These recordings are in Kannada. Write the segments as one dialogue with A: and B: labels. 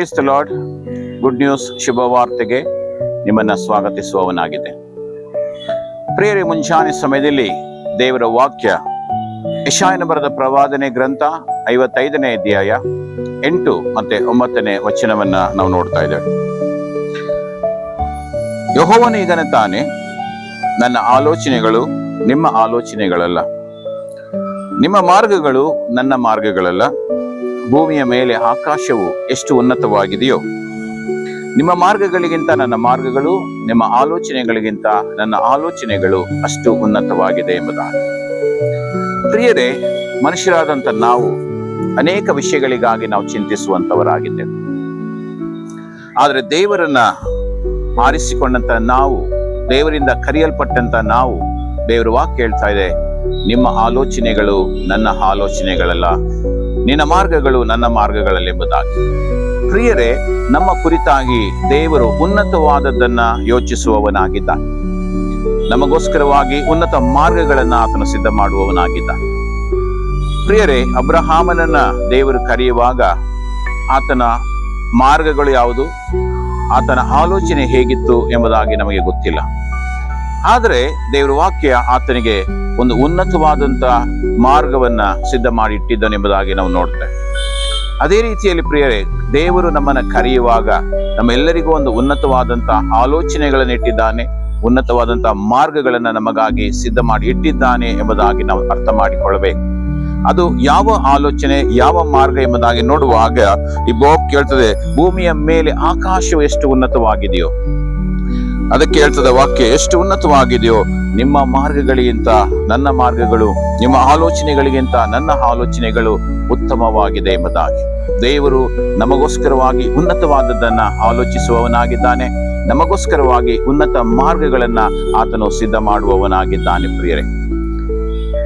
A: Praise the Lord good news ಶುಭವಾರ್ತೆಗೆ ನಿಮ್ಮನ್ನ ಸ್ವಾಗತಿಸುವವನಾಗಿದೆ. ಪ್ರಿಯರಿ, ಮುಂಜಾನೆ ಸಮಯದಲ್ಲಿ ದೇವರ ವಾಕ್ಯ, ಯಶಾಯನ ಬರೆದ ಪ್ರವಾದನೆ ಗ್ರಂಥ ಐವತ್ತೈದನೇ ಅಧ್ಯಾಯ ಎಂಟು ಮತ್ತೆ ಒಂಬತ್ತನೇ ವಚನವನ್ನ ನಾವು ನೋಡ್ತಾ ಇದ್ದೇವೆ. ಯಹೋವನ ಇದನ್ನು ತಾನೆ. ನನ್ನ ಆಲೋಚನೆಗಳು ನಿಮ್ಮ ಆಲೋಚನೆಗಳಲ್ಲ. ನಿಮ್ಮ ಮಾರ್ಗಗಳು ನನ್ನ ಮಾರ್ಗಗಳಲ್ಲ. ಭೂಮಿಯ ಮೇಲೆ ಆಕಾಶವು ಎಷ್ಟು ಉನ್ನತವಾಗಿದೆಯೋ. ನಿಮ್ಮ ಮಾರ್ಗಗಳಿಗಿಂತ ನನ್ನ ಮಾರ್ಗಗಳು, ನಿಮ್ಮ ಆಲೋಚನೆಗಳಿಗಿಂತ ನನ್ನ ಆಲೋಚನೆಗಳು ಅಷ್ಟು ಉನ್ನತವಾಗಿದೆ ಎಂಬುದಾಗಿ. ಪ್ರಿಯರೇ, ಮನುಷ್ಯರಾದಂಥ ನಾವು ಅನೇಕ ವಿಷಯಗಳಿಗಾಗಿ ನಾವು ಚಿಂತಿಸುವಂತವರಾಗಿದ್ದೇವೆ ಆದರೆ ದೇವರನ್ನ ಆರಿಸಿಕೊಂಡಂತ ನಾವು, ದೇವರಿಂದ ಕರೆಯಲ್ಪಟ್ಟಂತ ನಾವು, ದೇವರ ವಾಕ್ ಹೇಳ್ತಾ ಇದೆ, ನಿಮ್ಮ ಆಲೋಚನೆಗಳು ನನ್ನ ಆಲೋಚನೆಗಳಲ್ಲ. ನಿನ್ನ ಮಾರ್ಗಗಳು ನನ್ನ ಮಾರ್ಗಗಳಲ್ಲೆಂಬುದಾಗಿ ಪ್ರಿಯರೇ, ನಮ್ಮ ಕುರಿತಾಗಿ ದೇವರು ಉನ್ನತವಾದದ್ದನ್ನ ಯೋಚಿಸುವವನಾಗಿದ್ದಾನೆ. ನಮಗೋಸ್ಕರವಾಗಿ ಉನ್ನತ ಮಾರ್ಗಗಳನ್ನ ಆತನು ಸಿದ್ಧ ಮಾಡುವವನಾಗಿದ್ದಾನೆ ಪ್ರಿಯರೇ, ಅಬ್ರಹಾಮನನ್ನ ದೇವರು ಕರೆಯುವಾಗ ಆತನ ಮಾರ್ಗಗಳು ಯಾವುದು? ಆತನ ಆಲೋಚನೆ ಹೇಗಿತ್ತು ಎಂಬುದಾಗಿ ನಮಗೆ ಗೊತ್ತಿಲ್ಲ. ಆದರೆ ದೇವರ ವಾಕ್ಯ ಆತನಿಗೆ ಒಂದು ಉನ್ನತವಾದಂತ ಮಾರ್ಗವನ್ನ ಸಿದ್ಧ ಮಾಡಿ ಇಟ್ಟಿದ್ದನೆಂಬುದಾಗಿ ನಾವು ನೋಡ್ತೇವೆ. ಅದೇ ರೀತಿಯಲ್ಲಿ ಪ್ರಿಯರೇ, ದೇವರು ನಮ್ಮನ್ನ ಕರೆಯುವಾಗ ನಮ್ಮೆಲ್ಲರಿಗೂ ಒಂದು ಉನ್ನತವಾದಂತಹ ಆಲೋಚನೆಗಳನ್ನು ಇಟ್ಟಿದ್ದಾನೆ ಉನ್ನತವಾದಂತಹ ಮಾರ್ಗಗಳನ್ನ ನಮಗಾಗಿ ಸಿದ್ಧ ಮಾಡಿ ಇಟ್ಟಿದ್ದಾನೆ ಎಂಬುದಾಗಿ ನಾವು ಅರ್ಥ ಮಾಡಿಕೊಳ್ಳಬೇಕು. ಅದು ಯಾವ ಆಲೋಚನೆ, ಯಾವ ಮಾರ್ಗ ಎಂಬುದಾಗಿ ನೋಡುವಾಗ ಈ ಬೋಬ್ ಕೇಳ್ತದೆ, ಭೂಮಿಯ ಮೇಲೆ ಆಕಾಶವು ಎಷ್ಟು ಉನ್ನತವಾಗಿದೆಯೋ ಅದಕ್ಕೆ ಹೇಳ್ತದ, ವಾಕ್ಯ ಎಷ್ಟು ಉನ್ನತವಾಗಿದೆಯೋ ನಿಮ್ಮ ಮಾರ್ಗಗಳಿಗಿಂತ ನನ್ನ ಮಾರ್ಗಗಳು, ನಿಮ್ಮ ಆಲೋಚನೆಗಳಿಗಿಂತ ನನ್ನ ಆಲೋಚನೆಗಳು ಉತ್ತಮವಾಗಿದೆ ಎಂಬುದಾಗಿ. ದೇವರು ನಮಗೋಸ್ಕರವಾಗಿ ಉನ್ನತವಾದದ್ದನ್ನ ಆಲೋಚಿಸುವವನಾಗಿದ್ದಾನೆ, ನಮಗೋಸ್ಕರವಾಗಿ ಉನ್ನತ ಮಾರ್ಗಗಳನ್ನ ಆತನು ಸಿದ್ಧ ಮಾಡುವವನಾಗಿದ್ದಾನೆ ಪ್ರಿಯರೇ.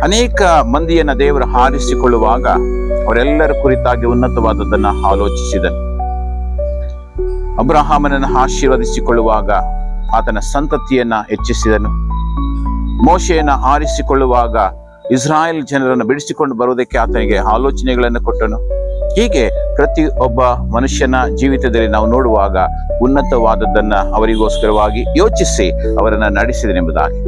A: ಅನೇಕ ಮಂದಿಯನ್ನ ದೇವರು ಹಾರಿಸಿಕೊಳ್ಳುವಾಗ ಅವರೆಲ್ಲರ ಕುರಿತಾಗಿ ಉನ್ನತವಾದದ್ದನ್ನ ಆಲೋಚಿಸಿದನು. ಅಬ್ರಹಾಮನನ್ನು ಆಶೀರ್ವದಿಸಿಕೊಳ್ಳುವಾಗ ಆತನ ಸಂತತಿಯನ್ನ ಹೆಚ್ಚಿಸಿದನು. ಮೋಶೆಯನ್ನ ಆರಿಸಿಕೊಳ್ಳುವಾಗ ಇಸ್ರಾಯೇಲ್ ಜನರನ್ನು ಬಿಡಿಸಿಕೊಂಡು ಬರುವುದಕ್ಕೆ ಆತನಿಗೆ ಆಲೋಚನೆಗಳನ್ನು ಕೊಟ್ಟನು. ಹೀಗೆ ಪ್ರತಿ ಒಬ್ಬ ಮನುಷ್ಯನ ಜೀವಿತದಲ್ಲಿ ನಾವು ನೋಡುವಾಗ ಉನ್ನತವಾದದ್ದನ್ನ ಅವರಿಗೋಸ್ಕರವಾಗಿ ಯೋಚಿಸಿ ಅವರನ್ನ ನಡೆಸಿದನೆಂಬುದಾಗಿ.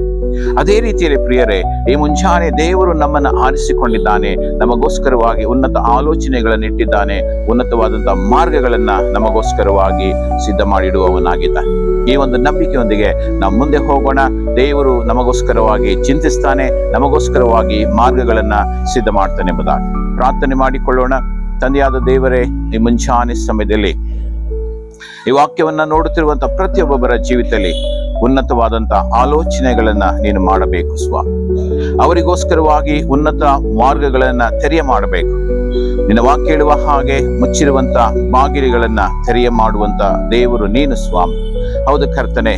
A: ಅದೇ ರೀತಿಯಲ್ಲಿ ಪ್ರಿಯರೇ, ಈ ಮುಂಜಾನೆ ದೇವರು ನಮ್ಮನ್ನ ಆರಿಸಿಕೊಂಡಿದ್ದಾನೆ, ನಮಗೋಸ್ಕರವಾಗಿ ಉನ್ನತ ಆಲೋಚನೆಗಳನ್ನು ಇಟ್ಟಿದ್ದಾನೆ ಉನ್ನತವಾದಂತಹ ಮಾರ್ಗಗಳನ್ನ ನಮಗೋಸ್ಕರವಾಗಿ ಸಿದ್ಧ ಮಾಡಿಡುವವನಾಗಿದ್ದಾನೆ ಈ ಒಂದು ನಂಬಿಕೆಯೊಂದಿಗೆ ನಾವು ಮುಂದೆ ಹೋಗೋಣ. ದೇವರು ನಮಗೋಸ್ಕರವಾಗಿ ಚಿಂತಿಸ್ತಾನೆ, ನಮಗೋಸ್ಕರವಾಗಿ ಮಾರ್ಗಗಳನ್ನ ಸಿದ್ಧ ಮಾಡ್ತಾನೆ ಎಂಬುದಾಗಿ ಪ್ರಾರ್ಥನೆ ಮಾಡಿಕೊಳ್ಳೋಣ. ತಂದೆಯಾದ ದೇವರೇ ಈ ಮುಂಚಾನೆ ಸಮಯದಲ್ಲಿ ಈ ವಾಕ್ಯವನ್ನ ನೋಡುತ್ತಿರುವಂತ ಪ್ರತಿಯೊಬ್ಬೊಬ್ಬರ ಜೀವಿತದಲ್ಲಿ ಉನ್ನತವಾದಂತ ಆಲೋಚನೆಗಳನ್ನ ನೀನು ಮಾಡಬೇಕು ಸ್ವ. ಅವರಿಗೋಸ್ಕರವಾಗಿ ಉನ್ನತ ಮಾರ್ಗಗಳನ್ನ ತೆರೆಯ ಮಾಡಬೇಕು. ನಿನ್ನ ವಾಕ್ಯ ಹೇಳುವ ಹಾಗೆ ಮುಚ್ಚಿರುವಂತ ಬಾಗಿಲುಗಳನ್ನ ತೆರೆಯ ಮಾಡುವಂತ ದೇವರು ನೀನು ಸ್ವಾಮಿ. ಹೌದು ಕರ್ತನೆ,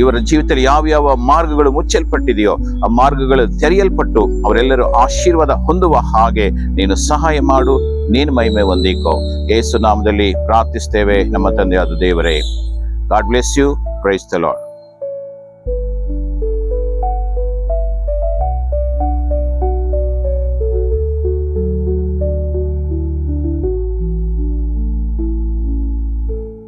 A: ಇವರ ಜೀವಿತದಲ್ಲಿ ಯಾವ ಯಾವ ಮಾರ್ಗಗಳು ಮುಚ್ಚಲ್ಪಟ್ಟಿದೆಯೋ ಆ ಮಾರ್ಗಗಳು ತೆರೆಯಲ್ಪಟ್ಟು ಅವರೆಲ್ಲರೂ ಆಶೀರ್ವಾದ ಹೊಂದುವ ಹಾಗೆ ನೀನು ಸಹಾಯ ಮಾಡು, ನೀನು ಮಹಿಮೆ ಹೊಂದಿಕೋ. ಏಸು ನಾಮದಲ್ಲಿ ಪ್ರಾರ್ಥಿಸ್ತೇವೆ ನಮ್ಮ ತಂದೆಯಾದ ದೇವರೇ. God bless you Christ the Lord.